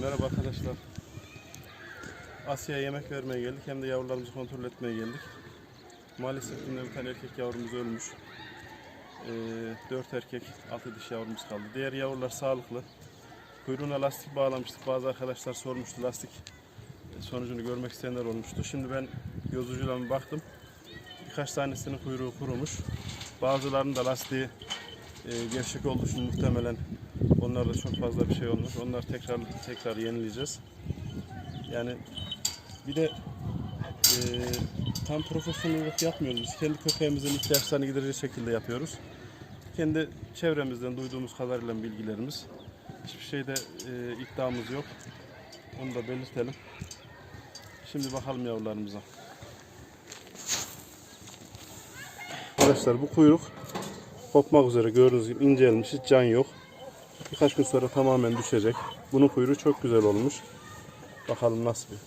Merhaba arkadaşlar. Asya'ya yemek vermeye geldik. Hem de yavrularımızı kontrol etmeye geldik. Maalesef dün bir tane erkek yavrumuz ölmüş. Ee, 4 erkek, 6 dişi yavrumuz kaldı. Diğer yavrular sağlıklı. Kuyruğuna lastik bağlamıştık. Bazı arkadaşlar sormuştu lastik sonucunu görmek isteyenler olmuştu. Şimdi ben göz ucuyla bir baktım. Birkaç tanesinin kuyruğu kurumuş. Bazılarının da lastiği e, gevşek olduğu için muhtemelen onlarda çok fazla bir şey olmuş. Onları tekrar tekrar yenileyeceğiz. Yani bir de e, tam profesyonellik yapmıyoruz. Biz kendi köpeğimizin ihtiyaçlarını giderecek şekilde yapıyoruz. Kendi çevremizden duyduğumuz kadarıyla bilgilerimiz. Hiçbir şeyde e, iddiamız yok. Onu da belirtelim. Şimdi bakalım yavrularımıza. Arkadaşlar bu kuyruk kopmak üzere gördüğünüz gibi incelmiş hiç can yok. Birkaç gün sonra tamamen düşecek. Bunun kuyruğu çok güzel olmuş. Bakalım nasıl bir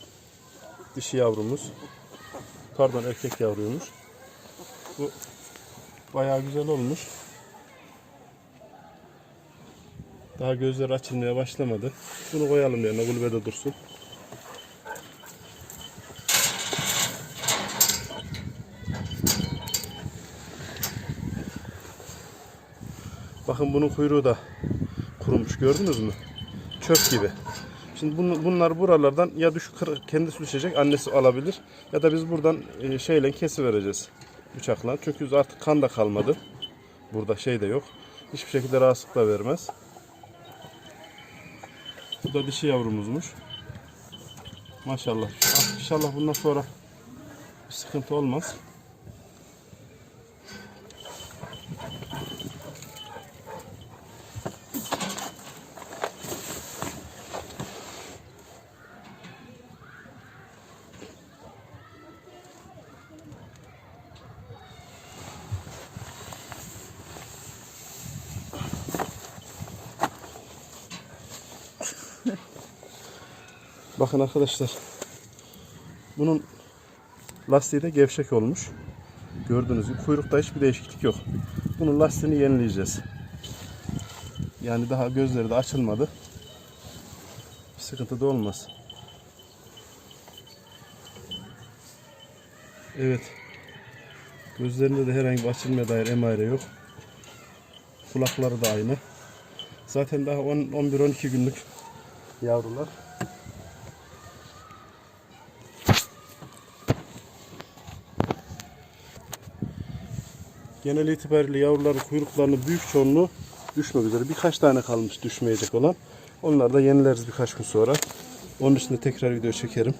dişi yavrumuz. Pardon erkek yavruymuş. Bu bayağı güzel olmuş. Daha gözleri açılmaya başlamadı. Bunu koyalım yerine kulübede dursun. Bakın bunun kuyruğu da kurumuş gördünüz mü? Çöp gibi. Şimdi bunu- bunlar buralardan ya düş kendisi düşecek annesi alabilir ya da biz buradan e, şeyle kesi vereceğiz bıçakla. Çünkü artık kan da kalmadı. Burada şey de yok. Hiçbir şekilde rahatsızlık da vermez. Bu da dişi yavrumuzmuş. Maşallah. Ah, İnşallah bundan sonra bir sıkıntı olmaz. Bakın arkadaşlar. Bunun lastiği de gevşek olmuş. Gördüğünüz gibi kuyrukta hiçbir değişiklik yok. Bunun lastiğini yenileyeceğiz. Yani daha gözleri de açılmadı. Sıkıntı da olmaz. Evet. Gözlerinde de herhangi bir açılmaya dair emare yok. Kulakları da aynı. Zaten daha 11-12 günlük yavrular. Genel itibariyle yavruların kuyruklarının büyük çoğunluğu düşmek üzere. Birkaç tane kalmış düşmeyecek olan. Onları da yenileriz birkaç gün sonra. Onun için de tekrar video çekerim.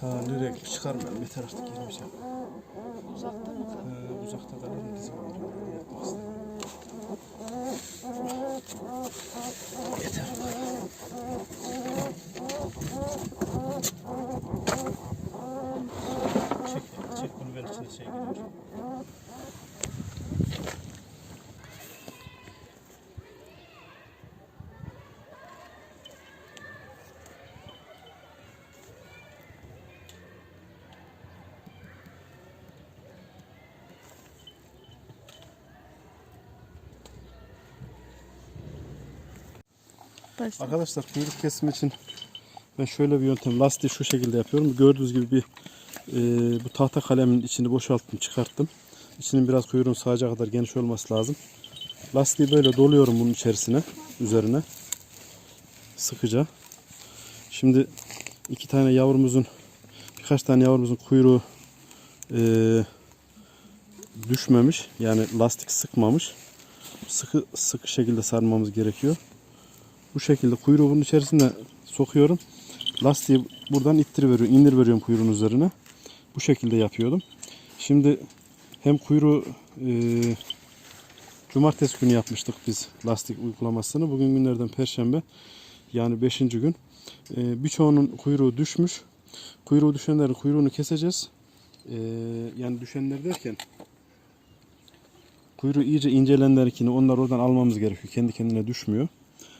Ta nereye çıkarmayalım yeter artık girmeyeceğim. Uzakta mı? Ee, uzakta mı bizim. Yeter. Başla. Arkadaşlar kuyruk kesimi için ben şöyle bir yöntem lastiği şu şekilde yapıyorum. Gördüğünüz gibi bir e, bu tahta kalemin içini boşalttım çıkarttım. İçinin biraz kuyruğun sağacağı kadar geniş olması lazım. Lastiği böyle doluyorum bunun içerisine üzerine sıkıca. Şimdi iki tane yavrumuzun birkaç tane yavrumuzun kuyruğu e, düşmemiş yani lastik sıkmamış. Sıkı sıkı şekilde sarmamız gerekiyor. Bu şekilde kuyruğu bunun içerisine sokuyorum. Lastiği buradan ittir veriyorum, indir veriyorum kuyruğun üzerine. Bu şekilde yapıyordum. Şimdi hem kuyruğu e, cumartesi günü yapmıştık biz lastik uygulamasını. Bugün günlerden perşembe yani 5. gün. E, birçoğunun kuyruğu düşmüş. Kuyruğu düşenlerin kuyruğunu keseceğiz. E, yani düşenler derken kuyruğu iyice incelenlerkini onlar oradan almamız gerekiyor. Kendi kendine düşmüyor.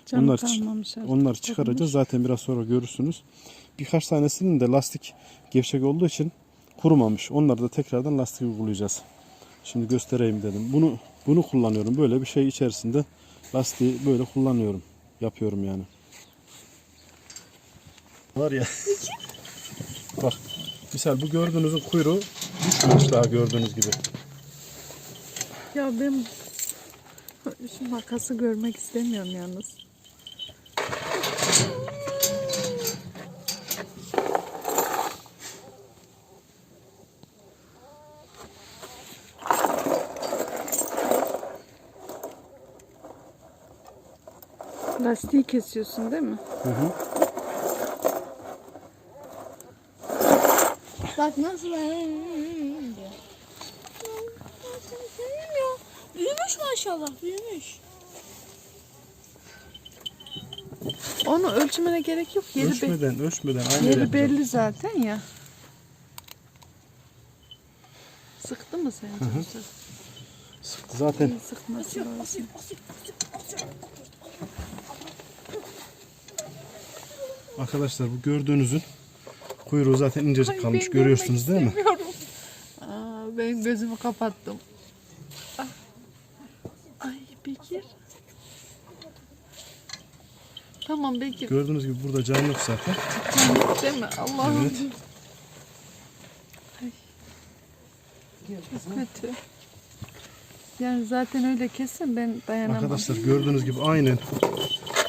Canı Onlar çı- kalmamış artık. Onları çıkaracağız. Zaten biraz sonra görürsünüz. Birkaç tanesinin de lastik gevşek olduğu için kurumamış. Onları da tekrardan lastik uygulayacağız. Şimdi göstereyim dedim. Bunu Bunu kullanıyorum. Böyle bir şey içerisinde lastiği böyle kullanıyorum. Yapıyorum yani. Var ya. Bak. Misal bu gördüğünüzün kuyruğu düşmemiş daha gördüğünüz gibi. Ya ben şu makası görmek istemiyorum yalnız. Lastiği kesiyorsun değil mi? Hı hı. Bak nasıl diyor. Sevmiyor. Büyümüş maşallah büyümüş. Onu ölçmene gerek yok. Yeri, be- Ölçmeden, ölçmeden aynı yeri yapacağım. belli zaten ya. Sıktı mı sence? Sıktı zaten. İyi sıkması lazım. Arkadaşlar bu gördüğünüzün kuyruğu zaten incecik Ay, kalmış. Görüyorsunuz değil mi? Aa, ben gözümü kapattım. Ah. Ay Bekir. Tamam Bekir. Gördüğünüz gibi burada can yok zaten. Değil mi? Allah'ım. Evet. Ay. Çok kötü. Yani zaten öyle kesin ben dayanamam. Arkadaşlar gördüğünüz gibi aynen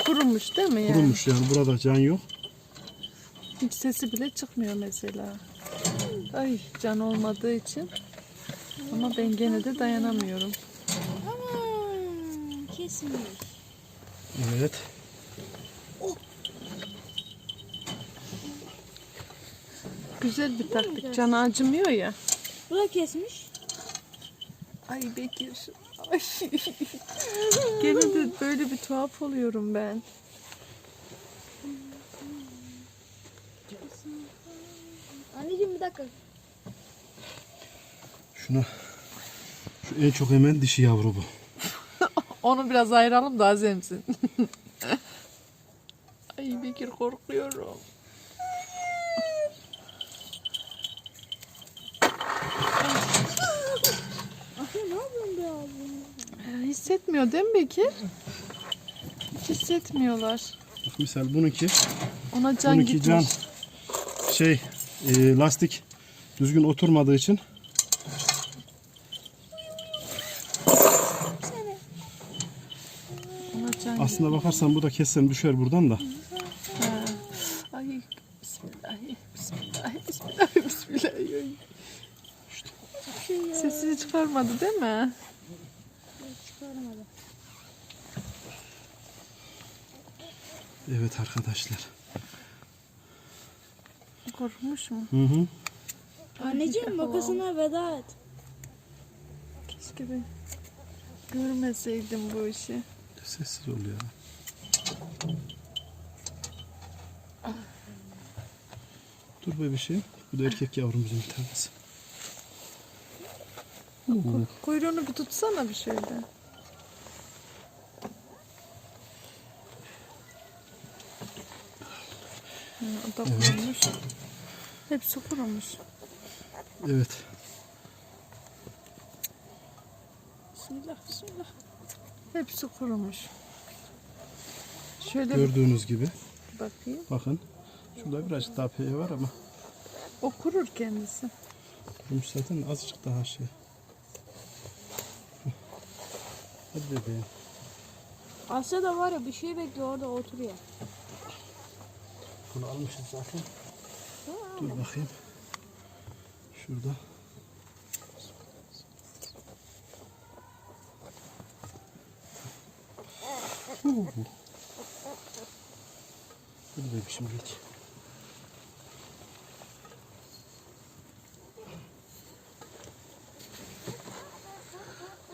Kurumuş değil mi yani? kurumuş yani burada can yok. Hiç sesi bile çıkmıyor mesela. Ay can olmadığı için. Ama ben gene de dayanamıyorum. Aman kesin. Evet. Güzel bir taktik. Can acımıyor ya. Bu da kesmiş. Ay Bekir. Ay. Gene de böyle bir tuhaf oluyorum ben. Anneciğim bir dakika. Şuna şu en çok hemen dişi yavru bu. Onu biraz ayıralım da az emsin. Ay Bekir korkuyorum. Asya ne yapıyorsun be abi? Ee, Hissetmiyor değil mi Bekir? Hiç hissetmiyorlar. Bak misal bununki, Ona can bununki gitmiş. can şey e, lastik düzgün oturmadığı için aslında bakarsan bu da kessen düşer buradan da. Ha. Ay bismillah, bismillah, bismillah, bismillah. Ay. Sesini çıkarmadı değil mi? Çıkaramadım. Evet arkadaşlar. Korkmuş mu? Hı hı. Anneciğim makasına veda et. Keşke ben görmeseydim bu işi. Sessiz ol ya. Dur be bir şey. Bu da erkek yavrumuzun bir tanesi. Oo. Kuyruğunu bir tutsana bir şöyle. Ha, o da kurumuş. Hepsi kurumuş. Evet. Bismillah, bismillah. Hepsi kurumuş. Şöyle Gördüğünüz gibi. bakayım. Bakın. Şurada birazcık daha peye var ama O kurur kendisi. kurumuş zaten azıcık daha şey. Hadi bebeğim. Asya da var ya bir şey bekliyor orada oturuyor. Bunu almışız zaten. Dur bakayım. Şurada. Hadi bebişim geç.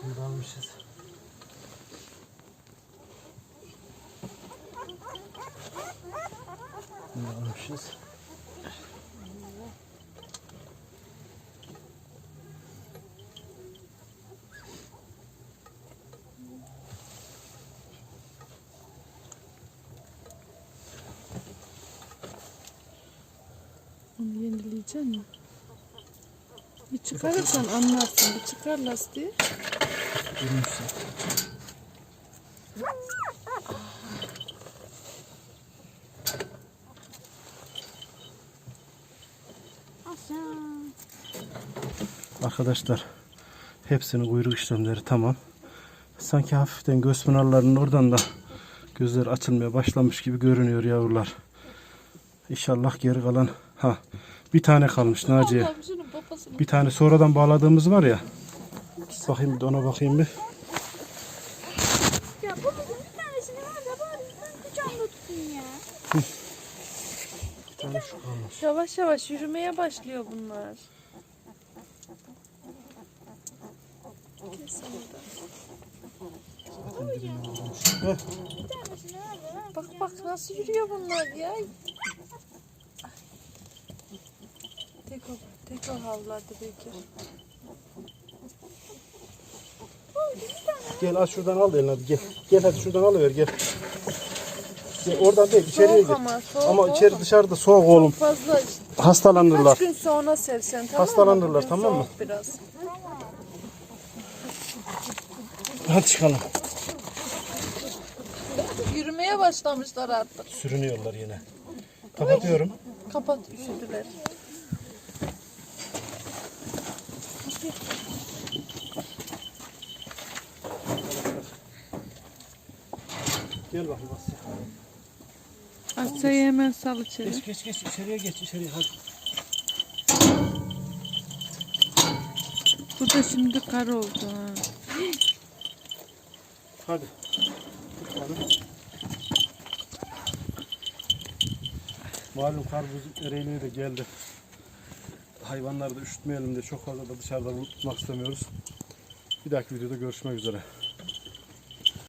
Bunu almışız. Almışız. Onu yenileyecek mi? Bir çıkarırsan anlarsın. Bir çıkar lastiği. Durmuşsun. Arkadaşlar hepsinin kuyruk işlemleri tamam. Sanki hafiften göz pınarlarının oradan da gözler açılmaya başlamış gibi görünüyor yavrular. İnşallah geri kalan ha bir tane kalmış Naciye. Bir tane sonradan bağladığımız var ya. Bakayım ona bakayım bir. Ya babacığım bir tanesini ver de bari ben kucağımda tutayım ya. Kalmış. Yavaş yavaş yürümeye başlıyor bunlar. Bak bak nasıl yürüyor bunlar ya. Tek o, tek o havladı Bekir. Gel az şuradan al eline hadi gel. Gel hadi şuradan alıver gel. Oradan değil içeriye Soğuk gir. ama soğuk Ama oğlum. içeri dışarıda soğuk oğlum. Fazla Hastalanırlar. kaç gün sonra sersen tamam mı? Hastalanırlar, Bugün tamam mı? Biraz. Hadi çıkalım. Yürümeye başlamışlar artık. Sürünüyorlar yine. Kapatıyorum. Kapat üşüdüler. Gel bakayım Asya. Asya'yı hemen sal içeri. Geç geç geç içeriye geç içeriye hadi. Bu da şimdi kar oldu ha. Hadi. Malum kar buz ereğliğe de geldi. Hayvanları da üşütmeyelim de çok fazla da dışarıda tutmak istemiyoruz. Bir dahaki videoda görüşmek üzere.